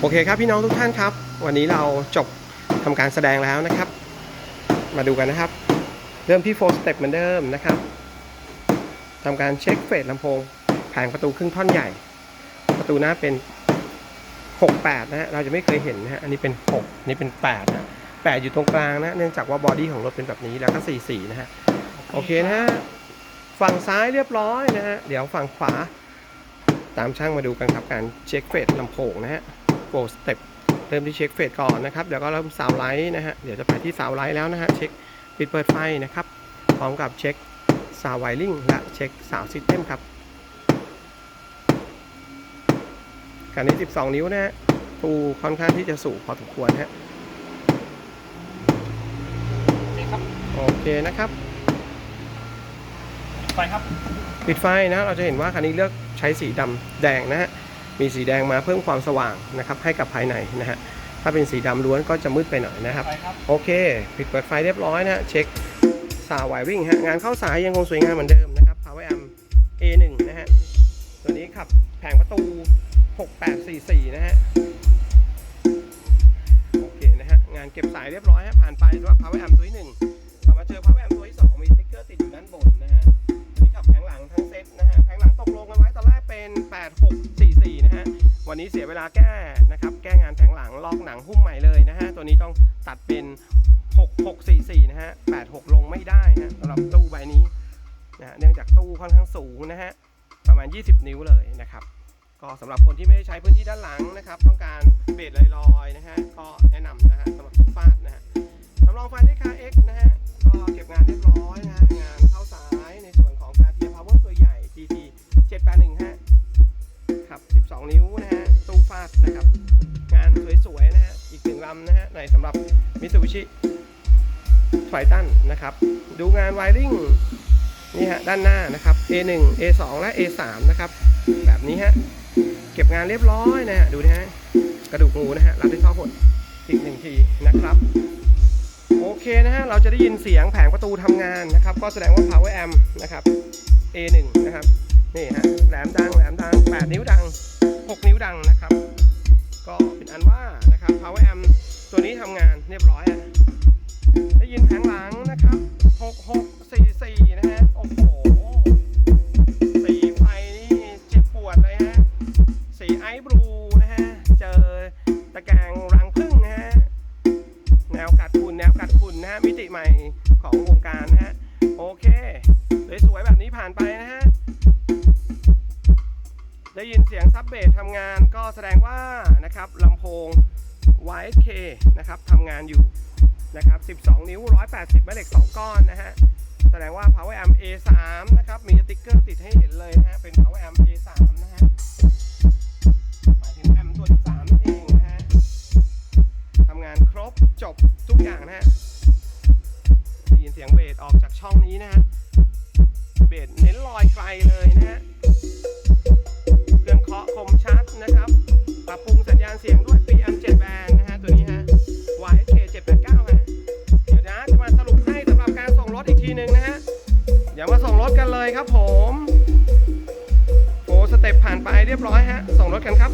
โอเคครับพี่น้องทุกท่านครับ วันนี้เราจบทำการแสดงแล้วนะครับ มาดูกันนะครับ เริ่มที่โฟร์สเต็ปเหมือนเดิมนะครับทำการเช็คเฟสลำโพงแผงประตูครึ่งท่อนใหญ่ ประตูหน้าเป็น 68 นะฮะเราจะไม่เคยเห็นนะฮะอันนี้เป็น 6 นี่เป็น8นะ8อยู่ตรงกลางนะ เนื่องจากว่าบอดี้ของรถเป็นแบบนี้แล้วก็44นะฮะโอเคนะฮะฝั่งซ้ายเรียบร้อยนะฮะเดี๋ยวฝั่งขวาตามช่างมาดูกันครับการเช็คเฟสลำโพงนะฮะ โฟร์สเต็ปเริ่มที่เช็คเฟสก่อนนะครับ เดี๋ยวก็เริ่มซาวไลท์นะฮะ เดี๋ยวจะไปที่ซาวไลท์แล้วนะฮะ เช็คปิดเปิดไฟนะครับ พร้อมกับเช็คซาวไวริงและเช็คซาวซิสเต็มครับการนี้ 12 นิ้วนะฮะตูค่อนข้างที่จะสูงพอสมควรนะฮะนี่ครับโอเคนะครับไปครับ ปิดไฟนะ เราจะเห็นว่าคันนี้เลือกใช้สีดำแดงนะฮะ มีสีแดงมาเพิ่มความสว่างนะครับให้กับภายในนะฮะถ้าเป็นสีดำล้วนก็จะมืดไปหน่อยนะครับไปครับโอเค ปิดเปิดไฟเรียบร้อยนะฮะเช็คสาวไวริ่งฮะงานเข้าสายยังคงสวยงามเหมือนเดิมนะครับ Power Amp A1 นะฮะตัวนี้ขับแผงประตู 6844 นะฮะโอเคนะฮะงานเก็บสายเรียบร้อยฮะผ่านไปสำหรับ Power Amp ตัวที่หนึ่งต่อมาเจอ Power Amp ตัวที่สองมีสติ๊กเกอร์ติดอยู่ด้านบนนะฮะอันนี้ขับแผงหลังทั้งเซ็ตนะฮะแผงหลังต วันนี้เสียเวลาแก้นะครับ แก้งานแผงหลังลอกหนังหุ้มใหม่เลยนะฮะ ตัวนี้ต้องตัดเป็น 6644 นะฮะ 86 ลงไม่ได้ฮะสำหรับตู้ใบนี้นะฮะเนื่องจากตู้ค่อนข้างสูงนะฮะ ประมาณ 20 นิ้วเลยนะครับ ก็สำหรับคนที่ไม่ได้ใช้พื้นที่ด้านหลังนะครับ ต้องการเบรดลอยๆำนะฮะในสำหรับ Mitsubishi t r i t o n นะครับ ดูงานไวริงนี่ฮะด้านหน้านะครับ A1 A2 และ A3 นะครับ แบบนี้ฮะเก็บงานเรียบร้อยนะฮะดูนะฮะกระดูกงูนะฮะรับด้วยท่อหดอีกหนึ่งทีนะครับโอเคนะฮะเราจะได้ยินเสียงแผงประตูทำงานนะครับ ก็แสดงว่า power amp นะครับ A1 นะครับนี่ฮะแหลมดังแหลมดัง 8 นิ้วดัง 6 นิ้วดังนะครับ ก็เป็นอันว่านะครับ power amp ตัวนี้ทำงานเรียบร้อยฮะได้ยินแผงหลังนะครับ 6644 นะฮะ โอ้โห สีไฟนี่เจ็บปวดเลยฮะ สีไอซ์บลูนะฮะ เจอตะแกรงรังผึ้งนะฮะ แนวกัดคุณแนวกัดคุณนะฮะ มิติใหม่ของวงการนะฮะ โอเค สวยๆแบบนี้ผ่านไปนะฮะ ได้ยินเสียงซับเบสทำงานก็แสดงว่านะครับลำโพง YK นะครับทำงานอยู่นะครับ 12 นิ้ว 180 แม่เหล็ก 2 ก้อนนะฮะ แสดงว่า Power Amp A3 นะครับ มีสติ๊กเกอร์ติดให้เห็นเลยนะฮะ เป็น Power Amp A3 นะฮะหมายถึงแอมตัวที่3นั่นเองนะฮะทำงานครบจบทุกอย่างนะฮะ ได้ยินเสียงเบสออกจากช่องนี้นะฮะ เบสเน้นลอยไกลเลยนะฮะ เต็ปผ่านไปเรียบร้อยฮะส่งรถกันครับ